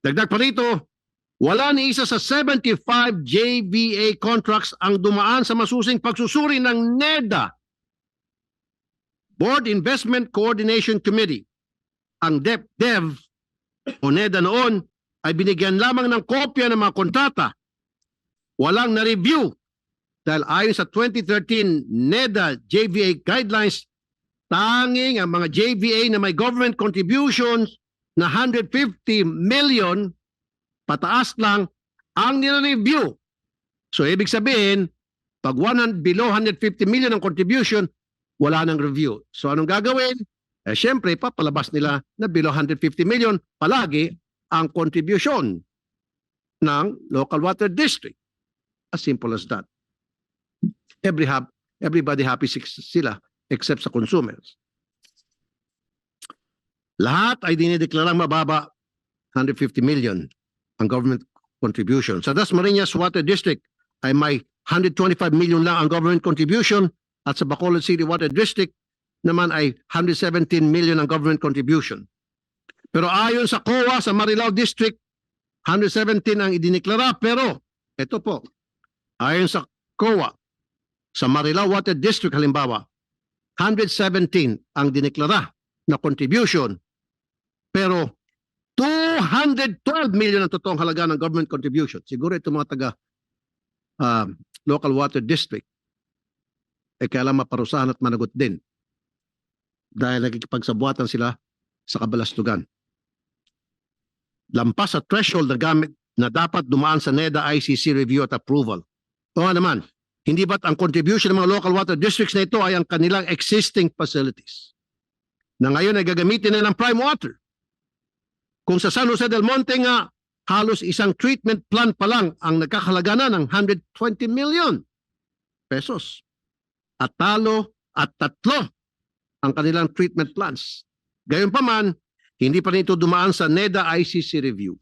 Dagdag pa rito, wala ni isa sa 75 JVA contracts ang dumaan sa masusing pagsusuri ng NEDA, Board Investment Coordination Committee. Ang DepDev o NEDA noon ay binigyan lamang ng kopya ng mga kontrata. Walang na-review dahil ayon sa 2013 NEDA JVA guidelines, tanging ang mga JVA na may government contributions na 150 million pataas lang ang nire-review. So ibig sabihin, pag 100, below 150 million ang contribution, wala nang review. So anong gagawin? Eh syempre, papalabas nila na below 150 million palagi ang contribution ng local water district. As simple as that. Every hap, everybody happy si- sila except sa consumers. Lahat ay dinideklarang mababa 150 million ang government contribution. Sa Das Marinas Water District ay may 125 million lang ang government contribution at sa Bacolod City Water District naman ay 117 million ang government contribution. Pero ayon sa COA sa Marilao District, 117 ang idineklara pero ito po, ayon sa COA sa Marilao Water District halimbawa, 117 ang dineklara na contribution pero 212 million ang totoong halaga ng government contribution. Siguro ito mga taga ah, local water district eh kailangan maparusahan at managot din dahil nagkikipagsabuatan sila sa kabalastugan. Lampas sa threshold na gamit na dapat dumaan sa NEDA ICC review at approval. O nga naman, hindi ba't ang contribution ng mga local water districts na ito ay ang kanilang existing facilities na ngayon ay gagamitin na ng prime water? Kung sa San Jose del Monte nga, halos isang treatment plan pa lang ang nagkakalaga na ng 120 million pesos. At talo at tatlo ang kanilang treatment plans. Gayunpaman, hindi pa rin ito dumaan sa NEDA ICC review.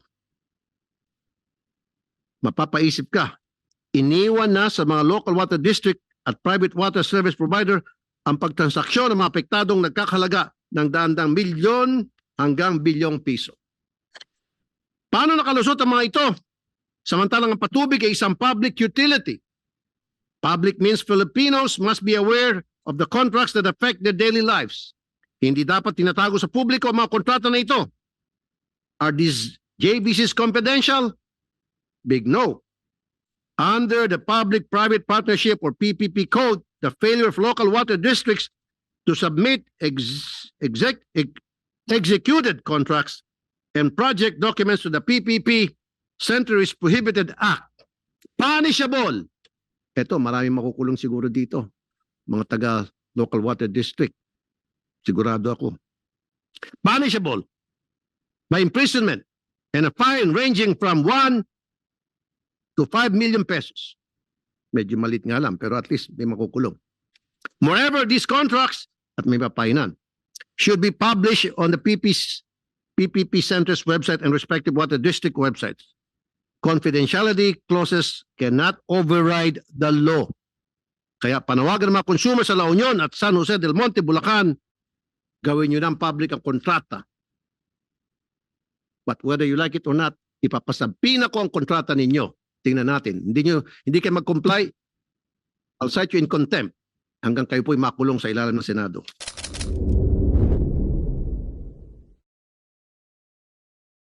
Mapapaisip ka, iniwan na sa mga local water district at private water service provider ang pagtransaksyon ng mga apektadong nagkakalaga ng daandang milyon hanggang bilyong piso. Paano nakalusot ang mga ito? Samantalang ang patubig ay isang public utility. Public means Filipinos must be aware of the contracts that affect their daily lives. Hindi dapat tinatago sa publiko ang mga kontrata na ito. Are these JVCs confidential? Big no. Under the Public-Private Partnership or PPP Code, the failure of local water districts to submit ex- exec- ex- executed contracts and project documents to the PPP Center is Prohibited Act. Punishable. Ito, maraming makukulong siguro dito. Mga taga local water district. Sigurado ako. Punishable by imprisonment and a fine ranging from 1 to 5 million pesos. Medyo malit nga lang, pero at least may makukulong. Moreover, these contracts, at may papainan, should be published on the PP's PPP Center's website and respective water district websites. Confidentiality clauses cannot override the law. Kaya panawagan mga consumer sa La Union at San Jose del Monte, Bulacan, gawin nyo ng public ang kontrata. But whether you like it or not, ipapasabi na ko ang kontrata ninyo. Tingnan natin. Hindi nyo, hindi kayo mag-comply, I'll cite you in contempt hanggang kayo po'y makulong sa ilalim ng Senado.